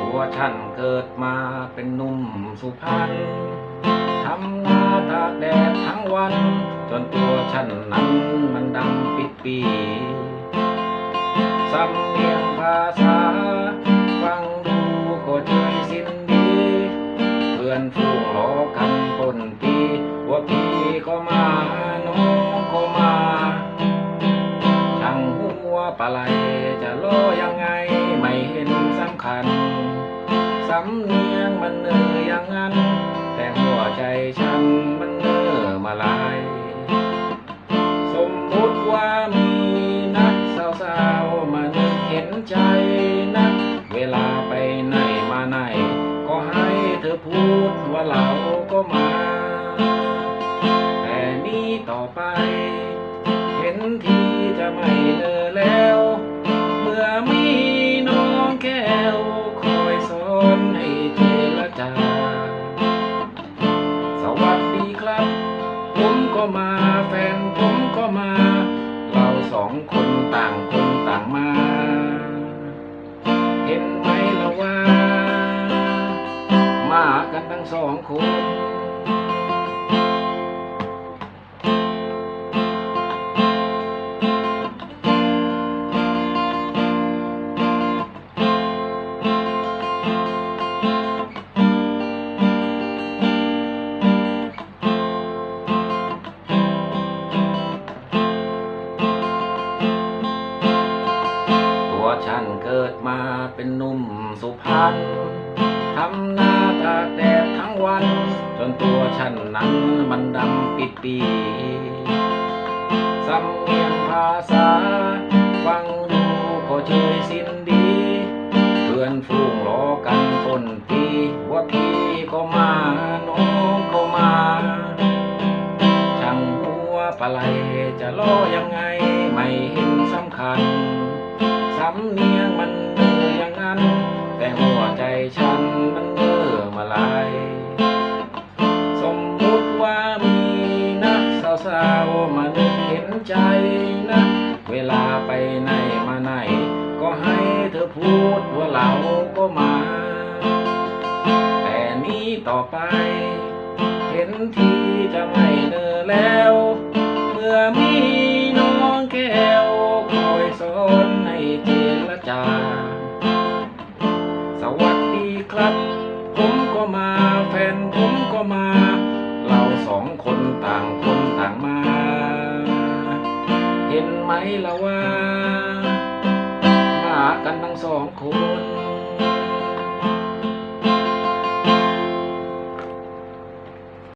ตัวฉันเกิดมาเป็นหนุ่มสุพรรณทำนาตากแดดทั้งวัน จนตัวฉันนั้นมันดำปิดปีสำเนียงภาษา ฟังดูก็เจยสิ้นดี เพื่อนฝูงล้อกันปนปีว่าพี่ก็มา ปลาไหลจะล้อยังไงไม่เห็นสำคัญ สำเนียงมันเนออย่างนั้น แต่หัวใจฉันมันเนอมาลาย สมมุติว่ามีนักสาวๆมานึกเห็นใจนะเวลาไปไหนมาไหน ก็ให้เธอพูดว่าเราก็มา แต่นี้ต่อไป ที่จะไม่เนอแล้ว เมื่อมีน้องแก้วคอยสอนให้เจรจา สวัสดีครับ ผมก็มาแฟนผมก็มา เราสองคนต่างคนต่างมา เห็นไหมละว่า มากันทั้งสองคน ฉันเกิดมาเป็นหนุ่มสุพรรณทำหน้าตาแดดทั้งวัน จนตัวฉันนั้นมันดำปิดปีสำเนียงภาษา ฟังดูก็เชยสิ้นดี เพื่อนฝูงล้อกันต้นปี ว่าพี่ก็มาน้องก็มาช่างหัวปลาไหลจะล้อยังไงไม่เห็นสำคัญำเนียงมันเนออย่างนั้น แต่หัวใจฉันมันเนอมาลายสมมุติว่ามีนะสาวๆมานึกเห็นใจนะ เวลาไปไหนมาไหน ก็ให้เธอพูดว่าเราก็มา แต่นี้ต่อไป เห็นทีจะไม่เนอแล้ว เจรจา สวัสดีครับ ผมก็มาแฟนผมก็มา เราสองคนต่างคนต่างมา เห็นไหมละว่า มากันทั้งสองคน